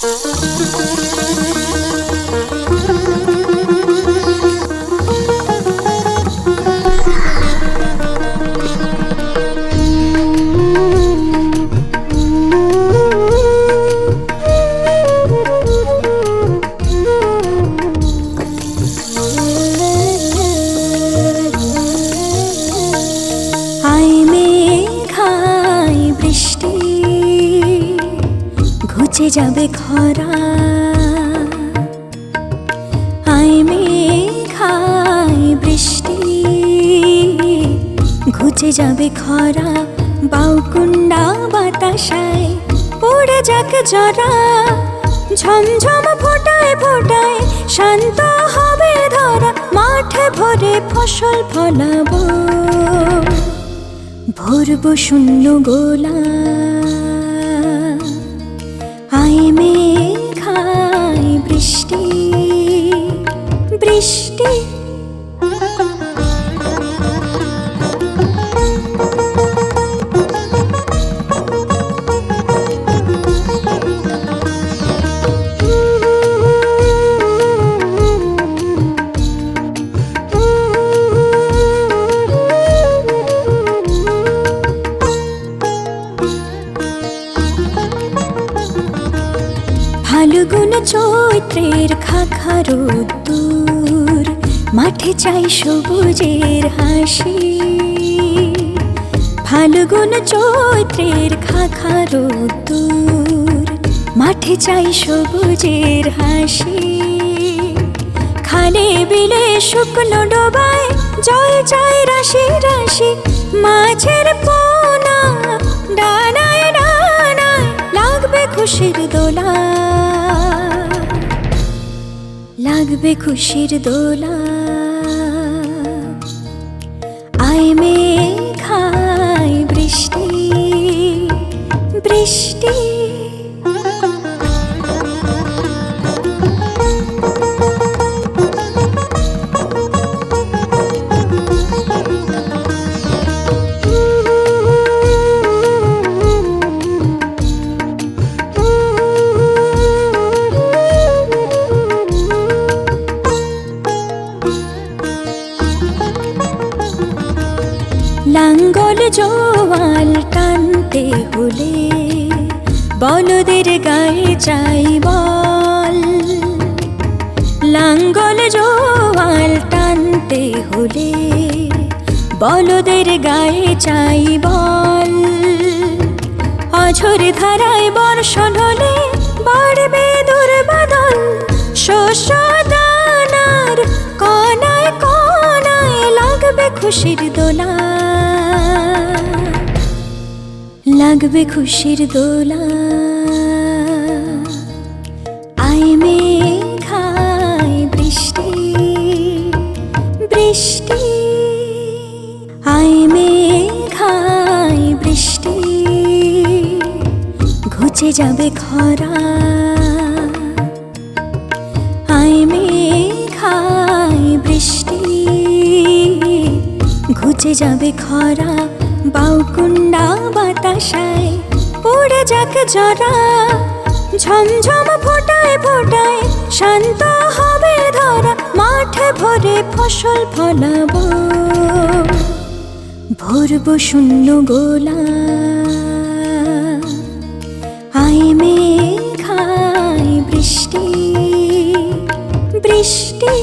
Música যাবে খরা। আই মেঘাই বৃষ্টি, ঘুচে যাবে খরা। বাউকুন্ডা বাতাসায় পড়ে যাক জরা। ঝমঝম ফোটায় ফোটায় শান্ত হবে ধরা। মাঠে ভরে ফসল ফলাবো। ভরব শূন্য গোলা। আই মেঘাই বৃষ্টি বৃষ্টি চৈত্রের খাখারো দূর, মাঠে চাই সবুজের হাসি। ফাল্গুন চৈত্রের খাখারো দূর, মাঠে চাই সবুজের হাসি। খালে বিলে শুকনো ডোবায় জল চাই রাশি রাশি, মাছের পোনা, ডানায় ডানায়, লাগবে খুশির দোলা। লাগবে খুশির দোলা। আয় মেঘায় বৃষ্টি বৃষ্টি। লাঙ্গল জোয়াল টানতে হলে বলদের গায়ে চাই বল। লাঙ্গল জোয়াল টানতে হলে বলদের গায়ে চাই বল। অঝর ধারায় বর্ষণ হলে বাড়বে দুর্বাদল। শস্য দানার কনায় কনায় লাগবে খুশির দোলা। লাগবে খুশির দোলা। আই মেঘায় বৃষ্টি বৃষ্টি। আই মেঘায় বৃষ্টি ঘুচে যাবে খরা। ঘুচে যাবে খরা বাউকুন্ডা বাতাসায়। পড়ে যাক জরা, ঝমঝম ফোটায় ফোটায়, শান্ত হবে ধরা, মাঠে ভরে ফসল ফলাবো। ভরব শূন্য গোলা আই মেঘায় বৃষ্টি বৃষ্টি